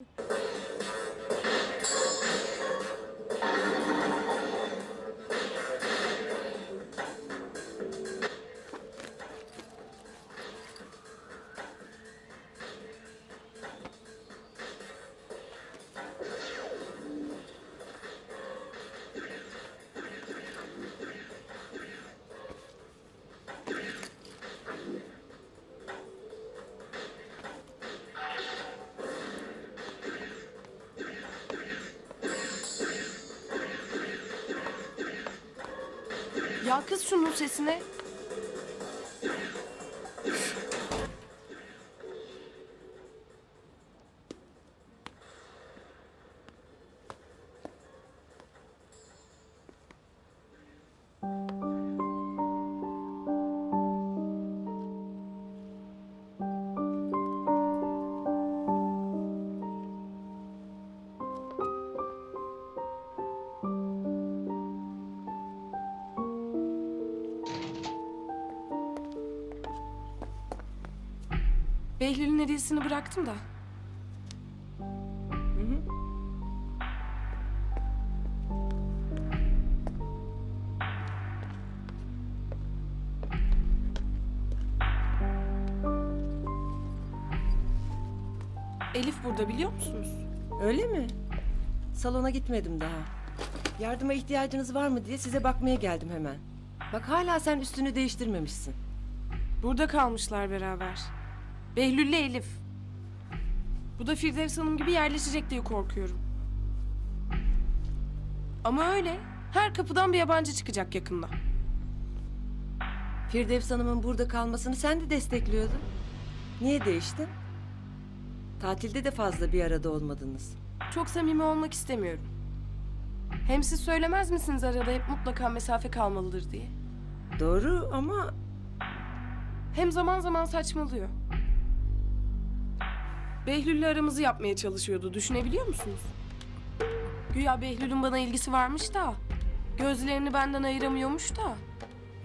you Ya kız şunun sesine. Behlül'ün hediyesini bıraktım da. Elif burada biliyor musunuz? Öyle mi? Salona gitmedim daha. Yardıma ihtiyacınız var mı diye size bakmaya geldim hemen. Bak hala sen üstünü değiştirmemişsin. Burada kalmışlar beraber. Behlül'le Elif. Bu da Firdevs Hanım gibi yerleşecek diye korkuyorum. Ama öyle. Her kapıdan bir yabancı çıkacak yakında. Firdevs Hanım'ın burada kalmasını sen de destekliyordun. Niye değiştin? Tatilde de fazla bir arada olmadınız. Çok samimi olmak istemiyorum. Hem siz söylemez misiniz arada hep mutlaka mesafe kalmalıdır diye. Doğru ama Hem zaman zaman saçmalıyor. Behlül'le aramızı yapmaya çalışıyordu. Düşünebiliyor musunuz? Güya Behlül'ün bana ilgisi varmış da. Gözlerini benden ayıramıyormuş da.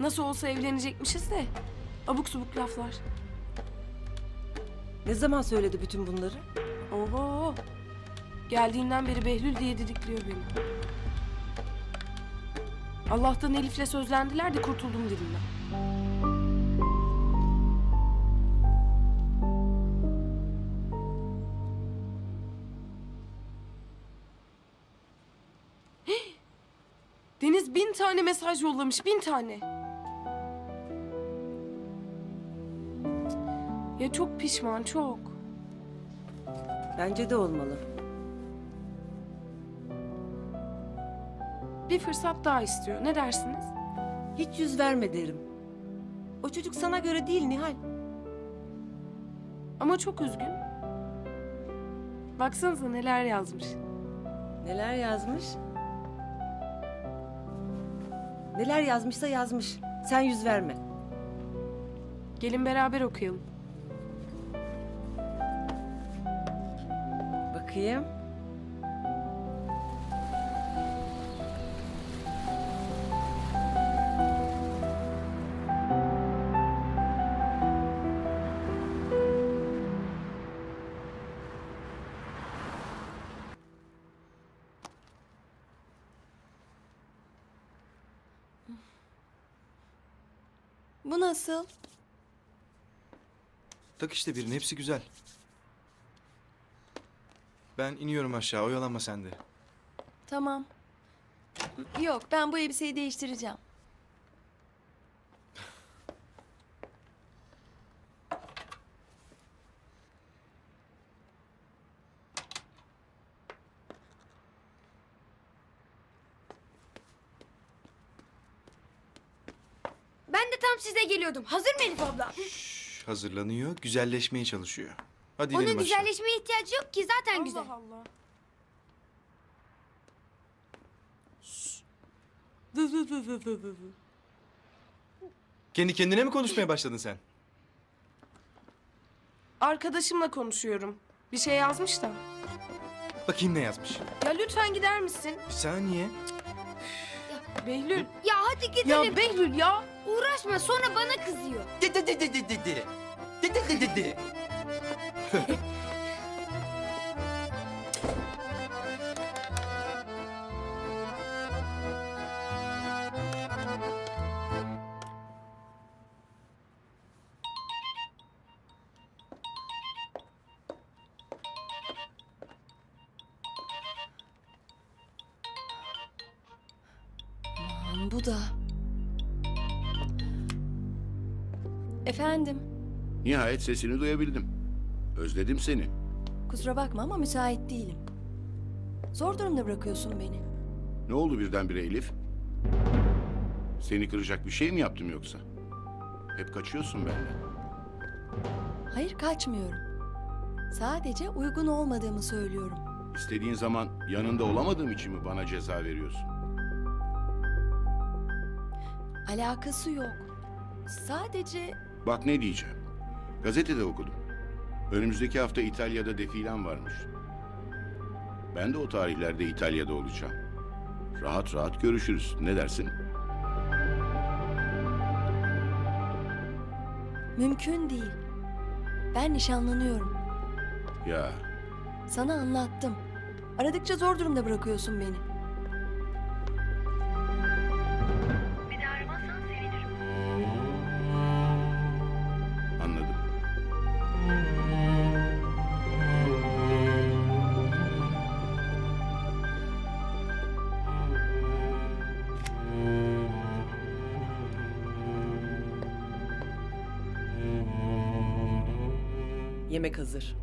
Nasıl olsa evlenecekmişiz de. Abuk subuk laflar. ne zaman söyledi bütün bunları? Oho. Geldiğinden beri Behlül diye didikliyor beni. Allah'tan Elif'le sözlendiler de kurtuldum dilinden. Bin tane mesaj yollamış, bin tane. Ya çok pişman, çok. Bence de olmalı. Bir fırsat daha istiyor. Ne dersiniz? Hiç yüz verme derim. O çocuk sana göre değil Nihal. Ama çok üzgün. Baksanıza neler yazmış. Neler yazmış? Neler yazmışsa yazmış. Sen yüz verme. Gelin beraber okuyalım. Bakayım. Bu nasıl? Tak işte birini hepsi güzel. Ben iniyorum aşağı oyalanma sen de. Tamam. Yok ben bu elbiseyi değiştireceğim. Ben de tam size geliyordum. Hazır mı Elif abla? Şş, hazırlanıyor güzelleşmeye çalışıyor. Hadi Onun inelim aşağı. güzelleşmeye ihtiyacı yok ki zaten güzel. Allah Allah. Dı. Kendi kendine mi konuşmaya başladın sen? Arkadaşımla konuşuyorum. Bir şey yazmış da. Bakayım ne yazmış. Ya lütfen gider misin? Bir saniye. Behlül. Ya hadi gidelim. Ya Behlül ya. Uğraşma sonra bana kızıyor. De de de de de de de. Bu da. Efendim, Nihayet sesini duyabildim. Özledim seni. kusura bakma ama müsait değilim. Zor durumda bırakıyorsun beni. Ne oldu birdenbire Elif? Seni kıracak bir şey mi yaptım yoksa? Hep kaçıyorsun benden. Hayır kaçmıyorum. Sadece uygun olmadığımı söylüyorum. İstediğin zaman yanında olamadığım için mi bana ceza veriyorsun? Alakası yok. Sadece Bak ne diyeceğim. Gazetede okudum. Önümüzdeki hafta İtalya'da defilen varmış. Ben de o tarihlerde İtalya'da olacağım. Rahat rahat görüşürüz. Ne dersin? mümkün değil. Ben nişanlanıyorum. Ya Sana anlattım. Aradıkça zor durumda bırakıyorsun beni. Yemek hazır.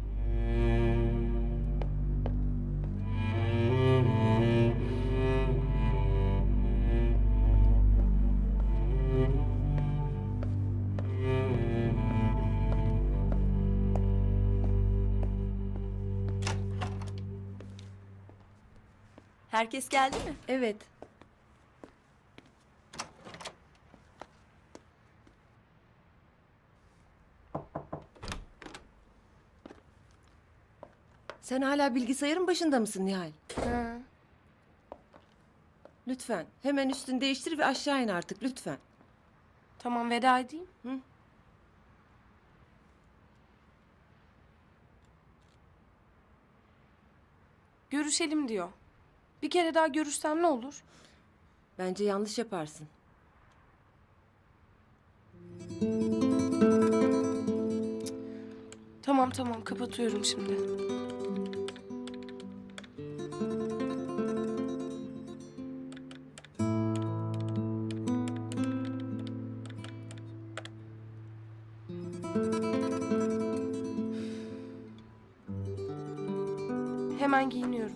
Herkes geldi mi? Evet. Sen hala bilgisayarın başında mısın Nihal? Ha. Lütfen hemen üstünü değiştir ve aşağı in artık lütfen. Tamam veda edeyim. Hı. Görüşelim diyor. Bir kere daha görüşsem ne olur? Bence yanlış yaparsın. Tamam tamam kapatıyorum şimdi. Hemen giyiniyorum.